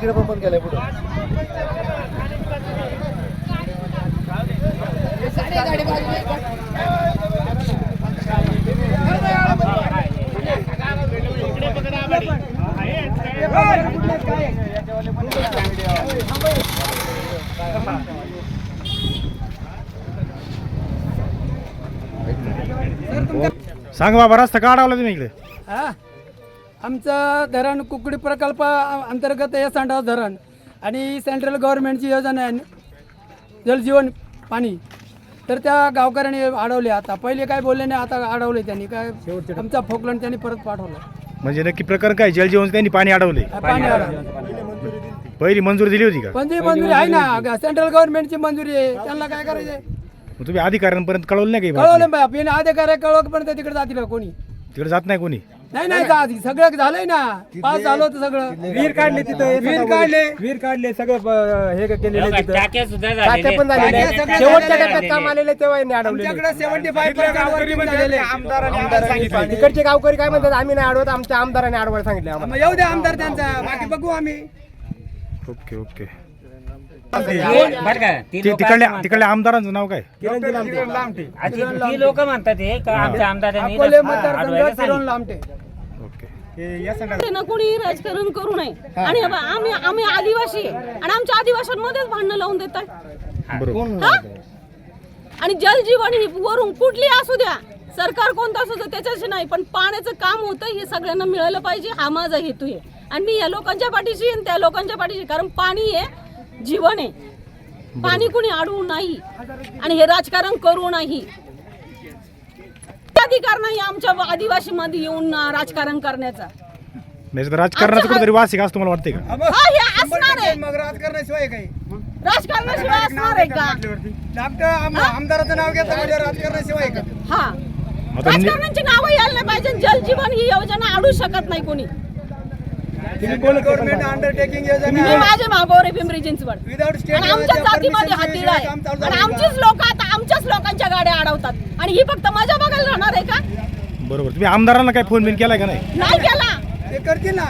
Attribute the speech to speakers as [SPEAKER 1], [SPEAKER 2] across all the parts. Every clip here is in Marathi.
[SPEAKER 1] तिकडे पण बंद केलंय पुढे.
[SPEAKER 2] सांग बाबा रस्ता का अडवला तुम्ही इकडे.
[SPEAKER 3] हा? आमचं धरण कुकडी प्रकल्प अंतर्गत हे सांडाव धरण. आणि सेंट्रल गव्हर्नमेंटची योजना आहे. जलजीवन पाणी. तर त्या गावकऱ्यांनी अडवले आता. पहिले काय बोलले नाही आता अडवले त्यांनी. काय आमचा फोकलन त्यांनी परत पाठवला.
[SPEAKER 2] म्हणजे नक्की प्रकरण काय? जलजीवन त्यांनी पाणी अडवले.
[SPEAKER 3] पाणी अडवलं.
[SPEAKER 2] पहिली मंजुरी दिली होती. का?
[SPEAKER 3] मंजुरी मंजुरी आहे ना. सेंट्रल गव्हर्नमेंटची मंजुरी आहे. त्यांना काय करायचं?
[SPEAKER 2] मग तुम्ही अधिकाऱ्यांपर्यंत कळवलं नाही काही
[SPEAKER 3] कळवलं बाय बिन अधिकारी पण तिकडे जातील का? कोणी?
[SPEAKER 2] तिकडे जात नाही कोणी?
[SPEAKER 3] नाही नाही जात सगळं झालंय ना. पास झालं होतं सगळं.
[SPEAKER 4] विहीर काढले तिथं
[SPEAKER 3] विहीर काढले.
[SPEAKER 4] विहीर काढले सगळं ब- हे केलेले तिथं.
[SPEAKER 5] टाक्या सुद्धा
[SPEAKER 4] टाक्या पण
[SPEAKER 3] टाक्या. सगळ्या
[SPEAKER 4] शेवटच्या
[SPEAKER 3] झालेल्या
[SPEAKER 4] टप्प्यात काम आलेले तेव्हा यांनी अडवलेले
[SPEAKER 3] आमच्याकडे सेव्हन्टी फाईव्ह
[SPEAKER 4] तिकडचे गावकरी काय म्हणतात आम्ही नाही अडवत आमच्या आमदाराने अडवायला सांगितले आम्हाला.
[SPEAKER 3] येऊ द्या आमदार त्यांचा. बाकी बघू आम्ही.
[SPEAKER 2] Okay okay.
[SPEAKER 5] बर का ती
[SPEAKER 2] ते
[SPEAKER 5] लोकं
[SPEAKER 2] तिकडल्या
[SPEAKER 5] असं
[SPEAKER 2] तिकडल्या आमदारांचं नाव काय?
[SPEAKER 4] किरणजी लामटे.
[SPEAKER 5] म्हणतात. ती- ती लोक म्हणतात हे का आमच्या आमदारांनी
[SPEAKER 3] अकोले
[SPEAKER 5] रस्ता
[SPEAKER 3] मतदारसंघ
[SPEAKER 5] अडवायला
[SPEAKER 3] किरण
[SPEAKER 5] सांगितलं.
[SPEAKER 3] लामटे
[SPEAKER 2] ओके
[SPEAKER 6] ते ना कोणी राजकारण करू नये. आणि अब आम्ही आम्ही आदिवासी आहे. आणि आमच्या आदिवाशांमध्येच भांडणं लावून देतात.
[SPEAKER 2] बरोबर.
[SPEAKER 6] हा? आणि जलजीवन ही वरून कुठली असू द्या. सरकार कोणतं असू द्या त्याच्याशी नाही. पण पाण्याचं काम होतं हे सगळ्यांना मिळालं पाहिजे. हा माझा हेतू आहे. आणि मी या लोकांच्या पाठीशी आणि त्या लोकांच्या पाठीशी कारण पाणी आहे जीवन आहे. पाणी कुणी अडवू नाही. आणि हे राजकारण करू नाही. अधिकार नाही आमच्या आदिवासी मध्ये येऊन राजकारण करण्याचा.
[SPEAKER 2] नाही तर राजकारणाचं कुठेतरी वासिक असं तुम्हाला वाटतंय का?
[SPEAKER 6] हा हे असणार आहे.
[SPEAKER 3] मग? राजकारणाशिवाय काही?
[SPEAKER 6] राजकारणाशिवाय असणार आहे का?
[SPEAKER 3] डॉक्टर आम- आमदाराचं नाव घेतलं म्हणजे राजकारणाशिवाय का?
[SPEAKER 6] हा.
[SPEAKER 2] आता नि-
[SPEAKER 6] राजकारणाची नावं यायला नाही पाहिजे. जलजीवन ही योजना अडू शकत नाही कोणी.
[SPEAKER 3] गव्हर्नमेंट अंडरटेकिंग
[SPEAKER 6] मी
[SPEAKER 3] योजना
[SPEAKER 6] माझे मागोर आहे पिंपरी चिंचवड.
[SPEAKER 3] विदाउट स्टेट
[SPEAKER 6] आणि आमच्या जातीमध्ये हातीला आहे. आणि आमचीच लोक आता लोकांच्या गाड्या अडवतात. आणि ही फक्त मजा बघायला राहणार आहे का?
[SPEAKER 2] बरोबर. तुम्ही आमदारांना काय फोन बिन केलाय का नाही?
[SPEAKER 6] नाही केला.
[SPEAKER 3] ते करतील ना.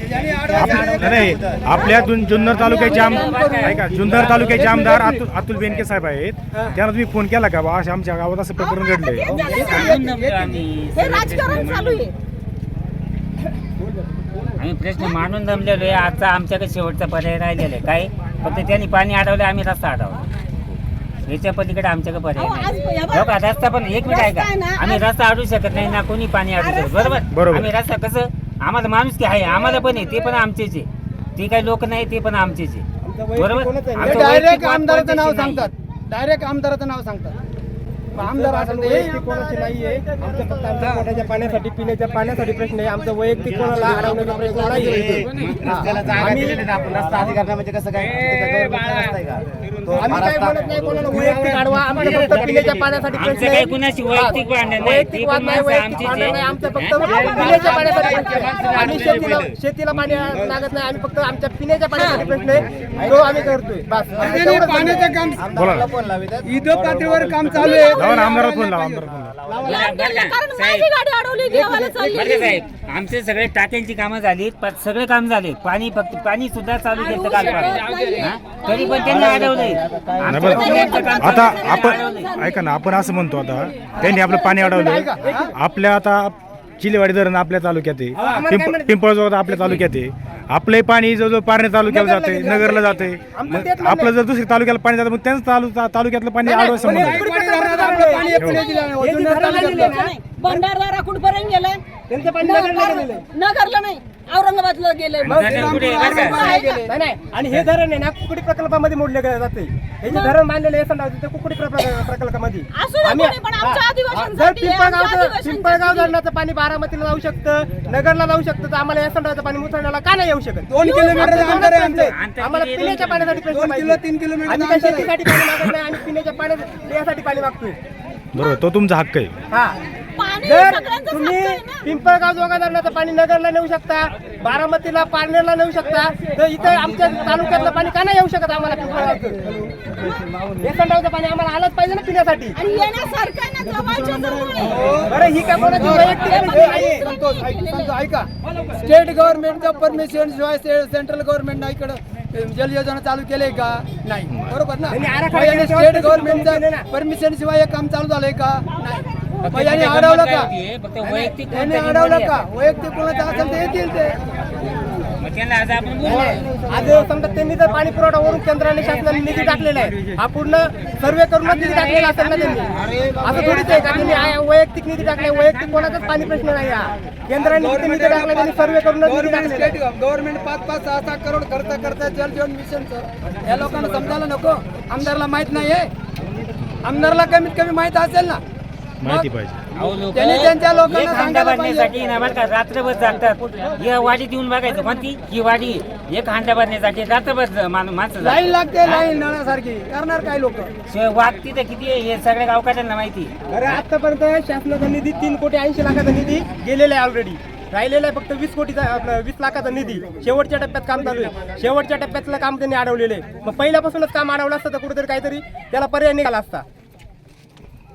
[SPEAKER 3] ते ज्यांनी अडवायचं
[SPEAKER 2] नाही, नाही. आपल्या जुन- जुन्नर तालुक्याचे आमदार ऐका जुन्नर तालुक्याचे आमदार अतुल अतुल बेनके साहेब आहेत. त्यांना तुम्ही फोन केला का? बा आमच्या गावात असं प्रकरण
[SPEAKER 6] अहो,
[SPEAKER 2] घडलंय.
[SPEAKER 6] आता तेच
[SPEAKER 5] आम्ही
[SPEAKER 6] हे राजकारण चालू आहे.
[SPEAKER 5] आम्ही प्रश्न मानून दमलेलो आहे. आजचा आमच्याकडे शेवटचा पर्याय राहिलेला आहे. काय? फक्त त्यांनी पाणी अडवलं आम्ही रस्ता अडवला. याच्या पलीकडे आमच्याकडे पर्याय नाही.
[SPEAKER 6] बघ.
[SPEAKER 5] का, रस्ता पण एक मिनिट आहे का
[SPEAKER 6] ना,
[SPEAKER 5] आम्ही रस्ता अडवू शकत नाही ना कोणी पाणी अडवू शकत बरोबर?
[SPEAKER 2] बरोबर.
[SPEAKER 5] आम्ही रस्ता कसं आम्हाला माणूस की आहे आम्हाला पण आहे ते पण आमचेच आहे. ते काही लोक नाही ते पण आमचेच आहे. बरोबर? आमचं
[SPEAKER 3] डायरेक्ट
[SPEAKER 5] वाद
[SPEAKER 3] आमदाराचं नाव
[SPEAKER 5] नाही.
[SPEAKER 3] सांगतात. डायरेक्ट आमदाराचं नाव सांगतात. आमदार हे
[SPEAKER 4] वैयक्तिक कोणाची नाहीये. आमचं फक्त आमच्या पोटाच्या पाण्यासाठी पिण्याच्या पाण्यासाठी प्रश्न आहे. आमचं वैयक्तिक कोणाला अडवण्याचा प्रश्न नाहीये.
[SPEAKER 1] त्याला जागा दिलेली ना आपण. रस्ता अधिकार म्हणजे कसं काय?
[SPEAKER 4] आम्ही काही म्हणत नाही कोणाला वैयक्तिक अडवा आमचं फक्त पिण्याच्या पाण्यासाठी
[SPEAKER 5] आमचं
[SPEAKER 4] प्रश्न
[SPEAKER 5] काही
[SPEAKER 4] आहे.
[SPEAKER 5] कुणाशी वैयक्तिक नाही?
[SPEAKER 4] वाद नाही वैयक्तिक भांडण नाही.
[SPEAKER 5] आहे
[SPEAKER 4] आमचं फक्त? पिण्याच्या पाण्यासाठी प्रश्न आहे. आम्ही शेतीला शेतीला पाणी लागत नाही. आम्ही फक्त आमच्या पिण्याच्या पाण्यासाठी प्रश्न आहे. तो आम्ही करतोय. बस.
[SPEAKER 3] पाण्याचं काम युद्ध पातळीवर काम चालू आहे
[SPEAKER 2] लावा ना आमदाराला फोन लावा आमदार फोन लावा.
[SPEAKER 6] लावून ठेवलं, कारण माझी गाडी अडवली देवाला
[SPEAKER 5] बरं का
[SPEAKER 6] चालली
[SPEAKER 5] साहेब. आमचे सगळे टाक्यांची कामं झाली पण सगळे काम झाले. पाणी फक्त पाणी सुद्धा चालू केलं काल हा? तरी पण त्यांनी अडवलंय.
[SPEAKER 2] नाही
[SPEAKER 5] काम
[SPEAKER 2] आता
[SPEAKER 5] चालू आहे,
[SPEAKER 2] आपण. ऐका ना आपण असं म्हणतो आता त्यांनी आपलं पाणी अडवलं. आपल्या आता चिलेवाडी धरण आपल्या तालुक्यात आहे. पिंप- पिंपळजोगात आपल्या तालुक्यात आहे. आपलंही पाणी जवळजवळ पारणे तालुक्याला जाते नगरला जाते मग आपलं जर दुसऱ्या तालुक्याला पाणी जातं मग त्यांचं तालु ता- तालुक्यातलं पाणी अडवायचं संबंध आहे.
[SPEAKER 3] गायकवाडी धरणात आपलं पाणी एक दिलं नाही.
[SPEAKER 4] हे जे
[SPEAKER 3] जुन्नर
[SPEAKER 4] धरण
[SPEAKER 3] तालुक्यातलं.
[SPEAKER 6] भंडारदारा कुठपर्यंत गेलाय
[SPEAKER 4] त्यांचं पाणी नगरला गेलेलं आहे.
[SPEAKER 6] नगरला नाही औरंगाबादला गेलंय
[SPEAKER 5] कुठे? आहे. का?
[SPEAKER 4] नाही. नाही आणि हे धरण आहे ना कुकडी प्रकल्पामध्ये मोडले गेले जाते हे जे धरण बांधलेले आहे समजा ते कुकडी प्रकल्प- प्रकल्पामध्ये.
[SPEAKER 6] असू दे
[SPEAKER 4] आम्ही-
[SPEAKER 6] कोणी, पण आमच्या
[SPEAKER 4] हा,
[SPEAKER 6] आदिवासींसाठी
[SPEAKER 4] जर
[SPEAKER 6] आहे, आमच्या
[SPEAKER 4] पिंपळगावचं
[SPEAKER 6] आदिवासींसाठी
[SPEAKER 4] पिंपळगाव. धरणाचं पाणी बारामतीला जाऊ शकतं नगरला जाऊ शकतं तर आम्हाला या संडाचं पाणी मुसळण्याला का नाही येऊ शकत?
[SPEAKER 3] दोन किलोमीटर अंतर आहे आमचं.
[SPEAKER 5] अंतर
[SPEAKER 4] आम्हाला पिण्याच्या पाण्यासाठी प्रश्न
[SPEAKER 3] दोन
[SPEAKER 4] पाहिजे.
[SPEAKER 3] किलो तीन किलोमीटर
[SPEAKER 4] आम्ही काही
[SPEAKER 3] अंतर आहे.
[SPEAKER 4] शेतीसाठी पाणी मागत नाही आम्ही पिण्याच्या पाण्या पिण्यासाठी पाणी मागतोय.
[SPEAKER 2] बरोबर तो तुमचा हक्क आहे.
[SPEAKER 4] हा. जर तुम्ही. पिंपळगाव जोगा धरणाचं पाणी नगरला नेऊ शकता बारामतीला पारनेरला नेऊ शकता तर इथं आमच्या तालुक्यातलं पाणी का नाही येऊ शकत आम्हाला पिंपळगावचं? हे पाणी आम्हाला आलंच पाहिजे ना पिण्यासाठी. बरं ही काय कोणाची वैयक्तिक
[SPEAKER 6] हे
[SPEAKER 3] ऐका स्टेट गव्हर्नमेंटचं परमिशन शिवाय सेंट्रल गव्हर्नमेंटनं इकडं जल योजना चालू केले का? नाही. बरोबर ना? स्टेट गव्हर्नमेंटचं. परमिशन शिवाय हे काम चालू झालंय का? नाही. मग यांनी अडवलं का? यांनी अडवलं. का? वैयक्तिक कोणाचं असेल ते येतील ते.
[SPEAKER 5] आज आपण बोलू.
[SPEAKER 4] आज समजा त्यांनी जर पाणी पुरवठा वरून केंद्राने शासनाने निधी टाकलेला आहे हा पूर्ण सर्वे करूनच निधी टाकलेला असेल ना त्यांनी? असं थोडीच आहे का? त्यांनी वैयक्तिक निधी टाकलाय वैयक्तिक कोणाचाच पाणी प्रश्न नाही हा. केंद्राने किती निधी टाकला त्यांनी सर्वे करूनच निधी
[SPEAKER 3] गव्हर्नमेंट
[SPEAKER 4] टाकलेला
[SPEAKER 3] गव्हर्नमेंट पाच पाच सहा सहा करोड खर्च करतात जल जीवन मिशनचं. या लोकांना समजायला नको. आमदारला माहीत नाहीये. आमदारला कमीत कमी माहीत असेल ना.
[SPEAKER 2] माहिती पाहिजे.
[SPEAKER 3] त्यांनी त्यांच्या लोकांना सांगायला
[SPEAKER 5] भरण्यासाठी ना बरं का रात्रभर जागतात. ही वाडी देऊन बघायचं. कोणती? ही वाडी. एक हांडा भरण्यासाठी रात्रभर माणसं जातात.
[SPEAKER 3] लाईन लागते लाईन नळासारखी. करणार काय लोक?
[SPEAKER 5] शिवाय वाघ तिथं किती आहे हे सगळ्या गावकऱ्यांना माहिती.
[SPEAKER 4] अरे आतापर्यंत शासनाचा निधी तीन कोटी ऐंशी लाखाचा निधी गेलेला आहे ऑलरेडी राहिलेला आहे फक्त वीस कोटीचा आपलं वीस लाखाचा निधी. शेवटच्या टप्प्यात काम चालू आहे. शेवटच्या टप्प्यातलं काम त्यांनी अडवलेलं आहे. मग पहिल्यापासूनच काम अडवलं असतं तर कुठेतरी काहीतरी त्याला पर्याय निघाला असता.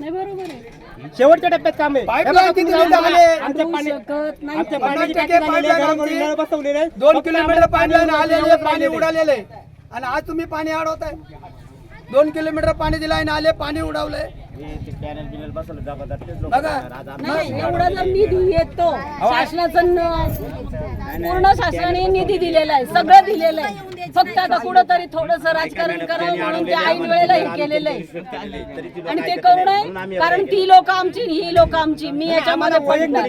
[SPEAKER 6] नाही बरोबर आहे
[SPEAKER 4] शेवटच्या टप्प्यात काम आहे
[SPEAKER 3] Pipeline
[SPEAKER 4] हे बघा,
[SPEAKER 3] किती
[SPEAKER 4] तुम्ही जाऊन
[SPEAKER 3] झाले?
[SPEAKER 4] बघा. आमच्या पाणी
[SPEAKER 6] शकत नाही
[SPEAKER 4] आमच्या
[SPEAKER 3] पन्नास
[SPEAKER 4] पाण्याची
[SPEAKER 3] टक्के
[SPEAKER 4] टाकी झालेली आहे,
[SPEAKER 3] pipeline
[SPEAKER 4] घरोघरी
[SPEAKER 3] आमची
[SPEAKER 4] नळ बसवलेले आहेत.
[SPEAKER 3] दोन
[SPEAKER 4] फक्त
[SPEAKER 3] किलोमीटर
[SPEAKER 4] आम्हाला पाणी
[SPEAKER 3] आलेले पाणी
[SPEAKER 4] आहे.
[SPEAKER 3] उडालेले आणि आज तुम्ही पाणी अडवताय दोन किलोमीटर पाणी दिलं आणि आले पाणी उडवलंय बघा
[SPEAKER 6] नाही एवढा जर निधी येतो शासनाचं न- पूर्ण शासनाने निधी दिलेला आहे सगळं दिलेलं आहे फक्त आता कुठंतरी थोडस राजकारण करावं म्हणून ते ऐन वेळेला हे केलेलं आहे आणि ते करू नये कारण ती लोक आमची आणि ही लोक आमची मी याच्यामध्ये पडणार